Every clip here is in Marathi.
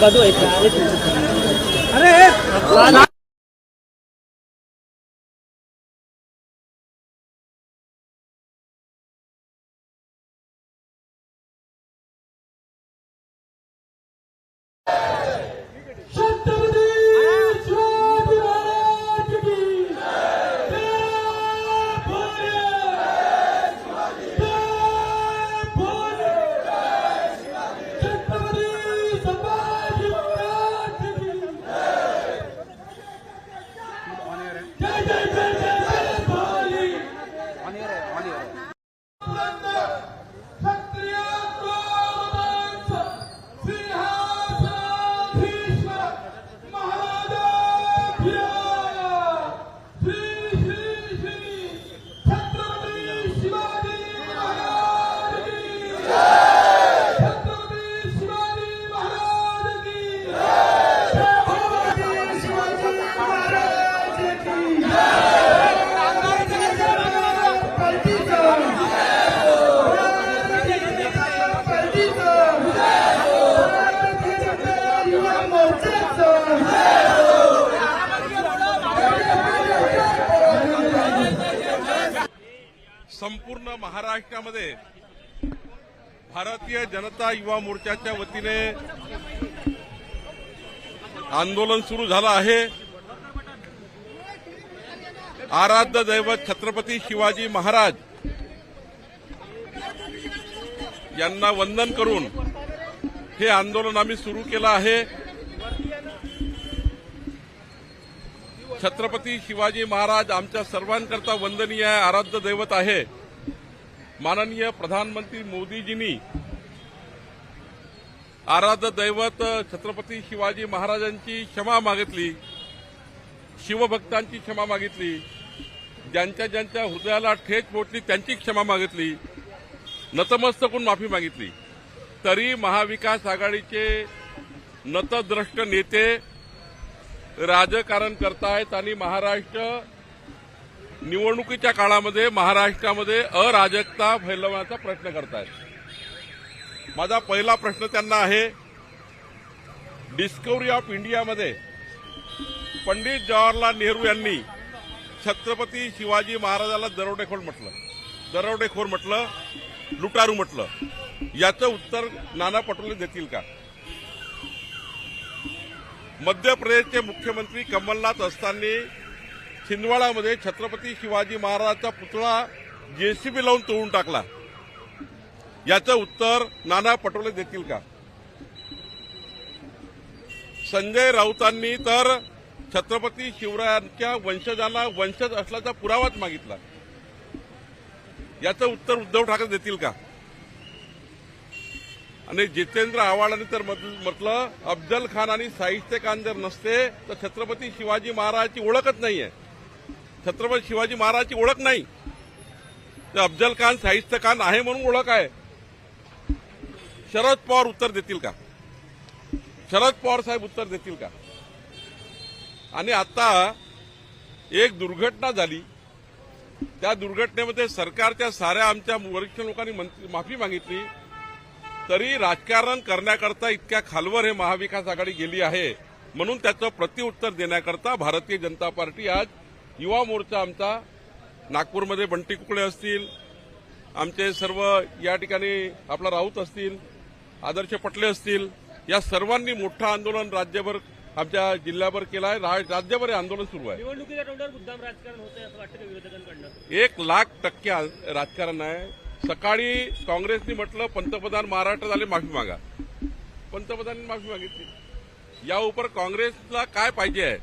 बाजू एक संपूर्ण महाराष्ट्रामध्ये भारतीय जनता युवा मोर्चाच्या वतीने आंदोलन सुरू झालं आहे. आराध्य दैवत छत्रपती शिवाजी महाराज यांना वंदन करून हे आंदोलन आम्ही सुरू केलं आहे. छत्रपती शिवाजी महाराज आमच्या सर्वांकरता वंदनीय आहे आराध्य दैवत आहे. माननीय प्रधानमंत्री मोदीजींनी आराध्य दैवत छत्रपती शिवाजी महाराजांची क्षमा मागितली शिवभक्तांची क्षमा मागितली ज्यांच्या ज्यांच्या हृदयाला ठेच पोटली त्यांची क्षमा मागितली नतमस्तकून माफी मागितली. तरी महाविकास आघाडीचे नतद्रष्ट नेते राजकारण करतायत आणि महाराष्ट्र निवडणुकीच्या काळामध्ये महाराष्ट्रामध्ये अराजकता फैलवण्याचा प्रयत्न करतायत. माझा पहिला प्रश्न त्यांना आहे डिस्कवरी ऑफ इंडियामध्ये पंडित जवाहरलाल नेहरू यांनी छत्रपती शिवाजी महाराजाला दरोडेखोर म्हटलं दरोडेखोर म्हटलं लुटारू म्हटलं. याचं उत्तर नाना पटोले देतील का? मध्य प्रदेशचे मुख्यमंत्री कमलनाथ असताना छिंदवाडामध्ये छत्रपती शिवाजी महाराजांचा पुतळा जेसीबी लावून तोडून टाकला. याचं उत्तर नाना पटोले देतील का? संजय राऊतांनी तर छत्रपती शिवरायांच्या वंशजांना वंशज असल्याचा पुरावाच मागितला. याचं उत्तर उद्धव ठाकरे देतील का? आणि जितेंद्र आव्हाडांनी तर म्हटलं अफजल खान आणि साहित्य खान जर नसते तर छत्रपती शिवाजी महाराजांची ओळखच नाही आहे छत्रपती शिवाजी महाराजांची ओळख नाही. तर अफजल खान साहित्य खान आहे म्हणून ओळख आहे. शरद पवार उत्तर देतील का? शरद पवार साहेब उत्तर देतील का? आणि आता एक दुर्घटना झाली. त्या दुर्घटनेमध्ये सरकारच्या साऱ्या आमच्या वरिष्ठ लोकांनी माफी मागितली. तरी राजकारण करण्याकरता इतक्या खालवर हे महाविकास आघाडी गेली आहे. म्हणून त्याचं प्रत्युत्तर देण्याकरता भारतीय जनता पार्टी आज युवा मोर्चा आमचा नागपूरमध्ये बंटी कुकडे असतील आमचे सर्व या ठिकाणी आपला राऊत असतील आदर्श पटले असतील या सर्वांनी मोठं आंदोलन राज्यभर आमच्या जिल्ह्याभर केलं आहे राज्यभर हे आंदोलन सुरू आहे. निवडणुकीच्या तोंडावर मुद्दाम राजकारण होतंय असं वाटतं विरोधकांकडनं? एक लाख टक्के राजकारण आहे. सकाळी काँग्रेसनी म्हटलं पंतप्रधान महाराष्ट्र झाले माफी मागा. पंतप्रधानांनी माफी मागितली. या उपर काँग्रेसला काय पाहिजे आहे?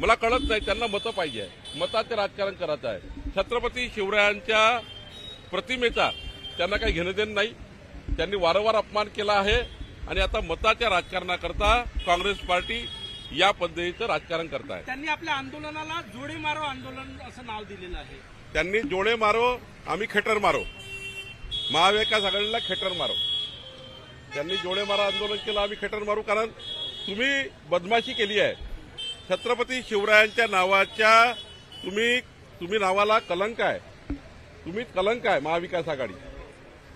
मला कळत नाही त्यांना मतं पाहिजे आहे. मताचे राजकारण करायचं आहे. छत्रपती शिवरायांच्या प्रतिमेचा त्यांना काही घेणं देणं नाही. त्यांनी वारंवार अपमान केला आहे आणि आता मताच्या राजकारणाकरता काँग्रेस पार्टी या पद्धतीचं राजकारण करताय त्यांनी आपल्या आंदोलनाला जोडे मारो आंदोलन असं नाव दिलेलं आहे. त्यांनी जोडे मारो आम्ही खेटर मारो. महाविकास आघाडीला खेटर मारू. त्यांनी जोडे मारा आंदोलन केलं आम्ही खेटर मारू कारण तुम्ही बदमाशी केली आहे. छत्रपती शिवरायांच्या नावाच्या तुम्ही तुम्ही नावाला कलंक आहे. तुम्ही कलंक आहे महाविकास आघाडी.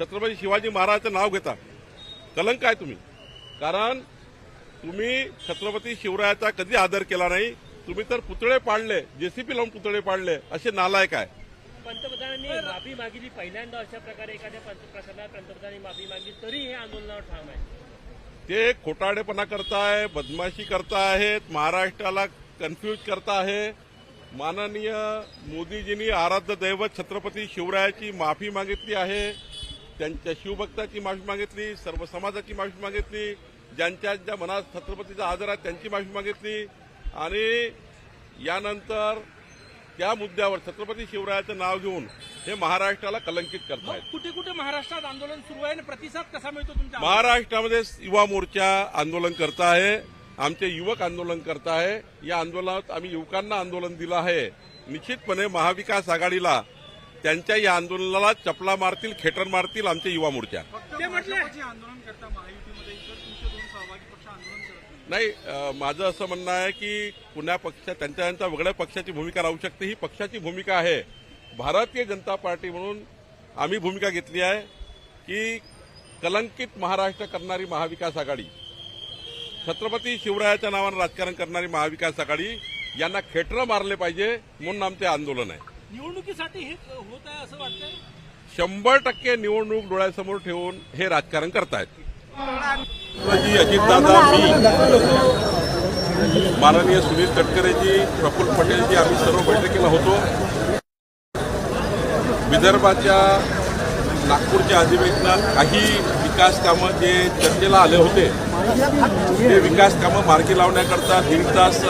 छत्रपती शिवाजी महाराजांचं नाव घेता. कलंक आहे तुम्ही. कारण तुम्ही छत्रपती शिवरायाचा कधी आदर केला नाही? तुम्ही तर पुतळे पाडले जेसीपी लावून पुतळे पाडले असे नालायक आहे. पंतप्रधानांनी माफी मागितली. पहिल्यांदा अशा प्रकारे एखाद्या प्रकरणात पंतप्रधानांनी माफी मागली तरी हे आंदोलनावर ठाम आहे. ते खोटाडेपणा करताय बदमाशी करतायत महाराष्ट्राला कन्फ्यूज करता आहे माननीय मोदीजींनी आराध्य दैवत छत्रपती शिवरायाची माफी मागितली आहे. त्यांच्या शिवभक्ताची माफी मागितली सर्व समाजाची माफी मागितली ज्यांच्या ज्या मनात छत्रपतीचा आदर आहे त्यांची माफी मागितली. आणि यानंतर त्या मुद्द्यावर छत्रपती शिवरायाचं नाव घेऊन हे महाराष्ट्राला कलंकित करतायत. कुठे कुठे महाराष्ट्रात आंदोलन सुरू आहे आणि प्रतिसाद कसा मिळतो तुमच्या महाराष्ट्रामध्ये युवा मोर्चा आंदोलन करत आहे आमचे युवक आंदोलन करत आहे. या आंदोलनात आम्ही युवकांना आंदोलन दिलं आहे. निश्चितपणे महाविकास आघाडीला त्यांच्या या आंदोलनाला चपला मारतील खेटर मारतील आमचे युवा मोर्चा. ते म्हटले आंदोलन करता महायुतीमध्ये इतर तुमचे दोन सहभागी पक्ष आंदोलन करत नाही माझं असं म्हणणं आहे की पुण्या पक्ष त्यांच्या त्यांच्या वेगळ्या पक्षाची भूमिका राहू शकते. ही पक्षाची भूमिका आहे. भारतीय जनता पार्टी म्हणून आम्ही भूमिका घेतली आहे की कलंकित महाराष्ट्र करणारी महाविकास आघाडी छत्रपती शिवरायाच्या नावानं राजकारण करणारी महाविकास आघाडी यांना खेटरं मारले पाहिजे म्हणून आमचे आंदोलन आहे. निवडणुकीसाठी हे होत आहे असं वाटतंय? शंभर टक्के निवडणूक डोळ्यासमोर ठेवून हे राजकारण करतायत. अजितदादा मी माननीय सुनील तटकरेजी प्रफुल्ल पटेलजी आम्ही सर्व बैठकीला होतो. विदर्भाच्या नागपूरच्या अधिवेशनात काही विकास कामं जे चर्चेला आले होते ते विकास कामं मार्गी लावण्याकरता दीड तास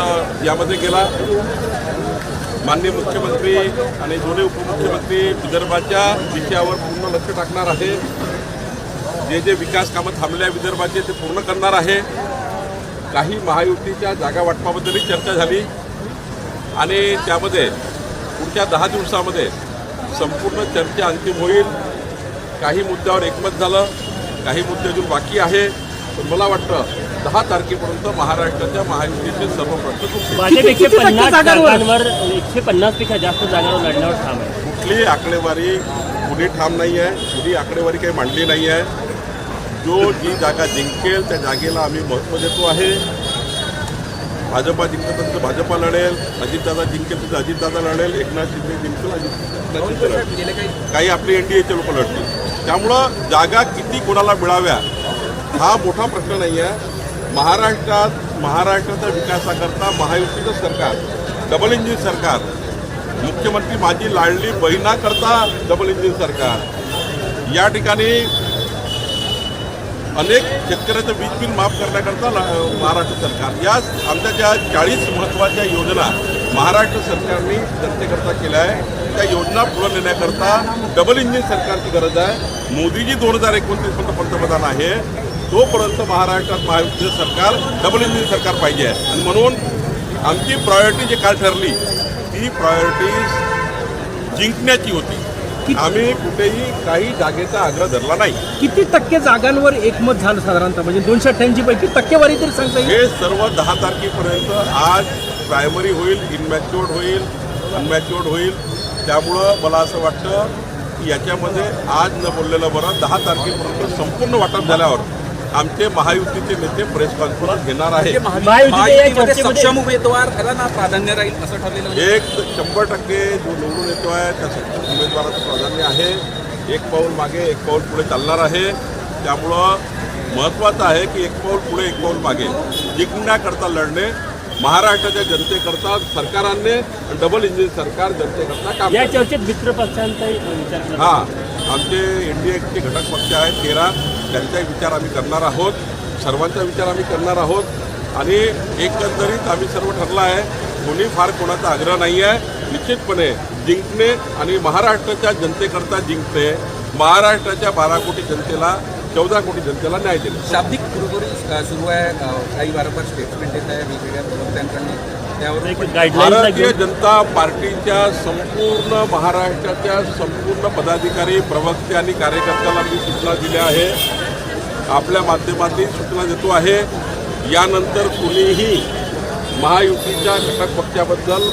यामध्ये गेला. माननीय मुख्यमंत्री आणि दोन्ही उपमुख्यमंत्री विदर्भाच्या विषयावर पूर्ण लक्ष टाकणार आहे जे जे विकास कामं थांबल्या विदर्भाचे ते पूर्ण करणार आहे. काही महायुतीच्या जागा वाटपाबद्दलही चर्चा झाली. आणि त्यामध्ये पुढच्या दहा दिवसामध्ये संपूर्ण चर्चा अंतिम होईल. काही मुद्द्यावर एकमत झालं. काही मुद्दे अजून बाकी आहे. पण मला वाटतं दहा तारखेपर्यंत महाराष्ट्राच्या महायुतीचे सर्व प्रश्न सुटतील भाजप एकशे पन्नास जागांवर? एकशे पन्नासपेक्षा जास्त जागांवर लढण्यावर ठाम आहे. कुठली आकडेवारी कुणी ठाम नाही आहे कुणी आकडेवारी काही मांडली नाही आहे जो जी जागा जिंकेल त्या जागेला आम्ही महत्त्व देतो आहे. भाजपा जिंकत असेल तर भाजपा लढेल अजितदादा जिंकेल तर अजितदादा लढेल एकनाथ शिंदे जिंकेल अजित काही? आपले एनडीएचे लोक लढतील. त्यामुळं जागा किती कोणाला मिळाव्या हा मोठा प्रश्न नाही आहे महाराष्ट्रात महाराष्ट्राच्या विकासाकरता महायुतीचं सरकार डबल इंजिन सरकार मुख्यमंत्री माझी लाडली बहिणाकरता डबल इंजिन सरकार. या ठिकाणी अनेक शेतकऱ्याचं वीज बिल माफ करण्याकरता महाराष्ट्र सरकार. या आमच्या ज्या चाळीस महत्त्वाच्या योजना महाराष्ट्र सरकारने जनतेकरता केल्या आहे त्या योजना पुढे नेण्याकरता डबल इंजिन सरकारची गरज आहे. मोदीजी दोन हजार एकोणतीसपर्यंत पंतप्रधान आहे. तोपर्यंत महाराष्ट्रात महायुतीचं सरकार डबल इंजिन सरकार पाहिजे आहे. आणि म्हणून आमची प्रायोरिटी जी काल ठरली ती प्रायोरिटी जिंकण्याची होती. आम्ही कुठेही काही जागेचा आग्रह धरला नाही. किती टक्के जागांवर एकमत झालं साधारणतः? म्हणजे दोनशे अठ्ठ्याऐंशी पैकी टक्केवारी तरी सांगता येईल? हे सर्व दहा तारखेपर्यंत आज प्रायमरी होईल इनमॅच्युअर्ड होईल अनमॅच्युअर्ड होईल. त्यामुळं मला असं वाटतं की याच्यामध्ये आज न बोललेलं बरं दहा तारखेपर्यंत संपूर्ण वाटप झाल्यावर आमचे महायुतीचे नेते प्रेस कॉन्फरन्स घेणार आहे चर्चेमध्ये सक्षम उमेदवार याला ना प्राधान्य राहील असं ठरलेलं आहे. एक शंभर टक्के जो निवडून येतो आहे त्या सक्षम उमेदवाराचं प्राधान्य आहे. एक पाऊल मागे एक पाऊल पुढे चालणार आहे. त्यामुळं महत्त्वाचं आहे की एक पाऊल पुढे एक पाऊल मागे. जिंकण्याकरता लढणे महाराष्ट्राच्या जनतेकरता सरकारांनी डबल इंजिन सरकार जनतेकरता काम या. चर्चेत मित्र पक्षांचा विचार आमचे एन आमचे एचे घटक पक्ष आहेत तेरा. त्यांचाही विचार आम्ही करणार आहोत. सर्वांचा विचार आम्ही करणार आहोत. आणि एकंदरीत आम्ही सर्व ठरलं आहे कोणी फार कोणाचा आग्रह नाही आहे. निश्चितपणे जिंकणे आणि महाराष्ट्राच्या जनतेकरता जिंकणे महाराष्ट्राच्या बारा कोटी जनतेला चौदा कोटी जनतेला न्याय दिला शाब्दिक सुरू आहे. काही वारंवार स्टेटमेंट येत आहे वेगवेगळ्या प्रवक्त्यांकडून. त्यावर भारतीय जनता पार्टीच्या संपूर्ण महाराष्ट्राच्या संपूर्ण पदाधिकारी प्रवक्ते आणि कार्यकर्त्याला मी सूचना दिल्या आहे. आपल्या माध्यमातून सूचना देतो आहे. यानंतर कुणीही महायुतीच्या घटक पक्षाबद्दल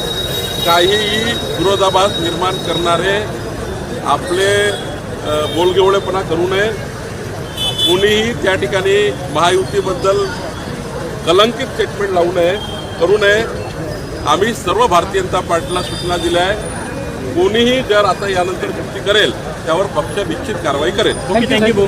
काहीही विरोधाभास निर्माण करणारे आपले बोलगेवळेपणा करू नये. कुणीही त्या ठिकाणी महायुतीबद्दल कलंकित स्टेटमेंट लावू नये करू नये. आम्ही सर्व भारतीय जनता पार्टीला सूचना दिल्या आहे. कोणीही जर आता यानंतर कृती करेल त्यावर पक्ष निश्चित कारवाई करेल. थँक्यू